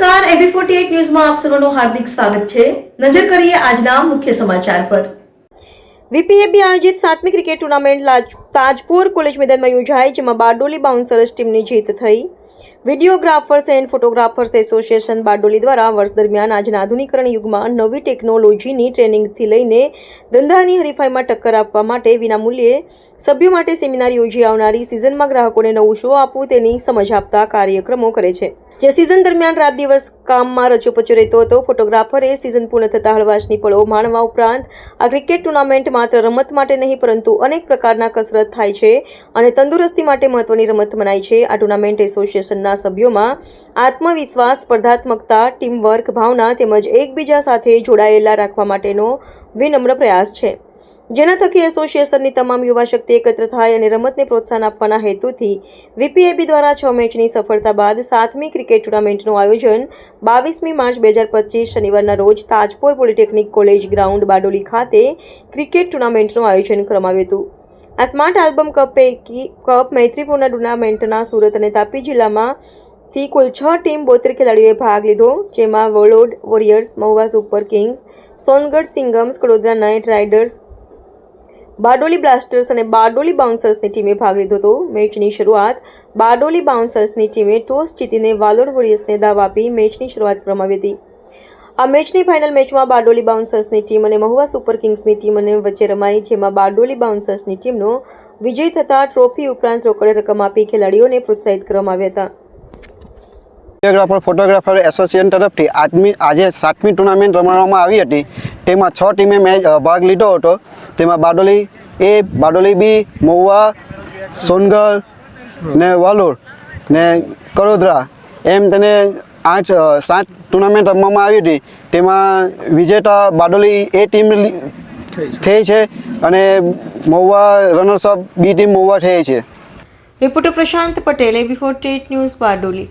Forty ન્યૂઝમાં આપ સર્વનું હાર્દિક સ્વાગત છે. નજર કરીએ આજના મુખ્ય સમાચાર પર. વીપીએબી આયોજિત સાતમી ક્રિકેટ ટુર્નામેન્ટ તાજપુર કોલેજ મેદાનમાં યોજાઈ, જેમાં બારડોલી બાઉન્સર્સ ટીમની જીત થઈ. Videographers and photographers association Bardoli દ્વારા વર્ષ દરમિયાન આજના આધુનિકરણ યુગમાં નવી ટેકનોલોજીની ટ્રેનિંગથી લઈને ધંધાની હરીફાઈમાં ટક્કર આપવા માટે વિનામૂલ્યે સભ્યો માટે સેમિનાર યોજી આવનારી સિઝનમાં ગ્રાહકોને નવું શો આપવું તેની સમજ આપતા કાર્યક્રમો કરે છે. જે સિઝન દરમિયાન રાત દિવસ કામમાં રચોપચો રહેતો હતો ફોટોગ્રાફરે સિઝન પૂર્ણ થતા હળવાશની પળો માણવા ઉપરાંત આ ક્રિકેટ ટુર્નામેન્ટ માત્ર રમત માટે નહીં, પરંતુ અનેક પ્રકારના કસરત થાય છે અને તંદુરસ્તી માટે મહત્વની રમત મનાય છે. આ ટુર્નામેન્ટ એસોસિએશનના સભ્યોમાં આત્મવિશ્વાસ, સ્પર્ધાત્મકતા ટીમવર્ક ભાવના તેમજ એકબીજા સાથે જોડાયેલા રાખવા માટેનો વિનમ્ર પ્રયાસ છે. જેના થકી એસોસિએશનની તમામ યુવા શક્તિ એકત્ર થાય અને રમતને પ્રોત્સાહન આપવાના હેતુથી વીપીએબી દ્વારા છ મેચની સફળતા બાદ સાતમી ક્રિકેટ ટુર્નામેન્ટનું આયોજન બાવીસમી માર્ચ બે હજાર પચીસ શનિવારના રોજ Tajpur polytechnic college ground Bardoli ખાતે ક્રિકેટ ટુર્નામેન્ટનું આયોજન કરવામાં આવ્યું હતું. આ સ્માર્ટ આલ્બમ કપ પૈકી કપ મૈત્રીપૂર્ણ ટુર્નામેન્ટના સુરત અને તાપી જિલ્લામાં થી કુલ છ ટીમ બોતેર ખેલાડીઓએ ભાગ લીધો, જેમાં Vadod warriors, Mahuva super kings, Songadh સિંગમ્સ, Vadodara knight riders Bardoli blasters અને બારડોલી બાઉન્સર્સની ટીમે ભાગ લીધો હતો. મેચની શરૂઆત બારડોલી બાઉન્સર્સની ટીમે ટોસ જીતીને વાલોડ વોરિયર્સને દાવ આપી મેચની શરૂઆત કરવામાં હતી. આ મેચની ફાઇનલ મેચમાં બારડોલી બાઉન્સર્સની ટીમ અને મહુવા સુપર કિંગ્સની ટીમ અને વચ્ચે રમાઈ, જેમાં બારડોલી બાઉન્સર્સની ટીમનો વિજય થતાં ટ્રોફી ઉપરાંત રોકડે રકમ આપી ખેલાડીઓને પ્રોત્સાહિત કરવામાં આવ્યા હતા. વિડીયોગ્રાફર ફોટોગ્રાફર એસોસિએશન તરફથી આજમી, આજે સાતમી ટુર્નામેન્ટ રમાડવામાં આવી હતી. તેમાં છ ટીમે મેચ ભાગ લીધો હતો. તેમાં બારડોલી એ, બારડોલી બી, મહુવા, સોનગઢ ને વાલોર ને કડોદરા એમ તેને આઠ સાત ટુર્નામેન્ટ રમવામાં આવી હતી. તેમાં વિજેતા બારડોલી એ ટીમ થઈ છે અને Mahuva runners up B team Mahuva થઈ છે. Reporter Prashant Patel AB forty news Bardoli.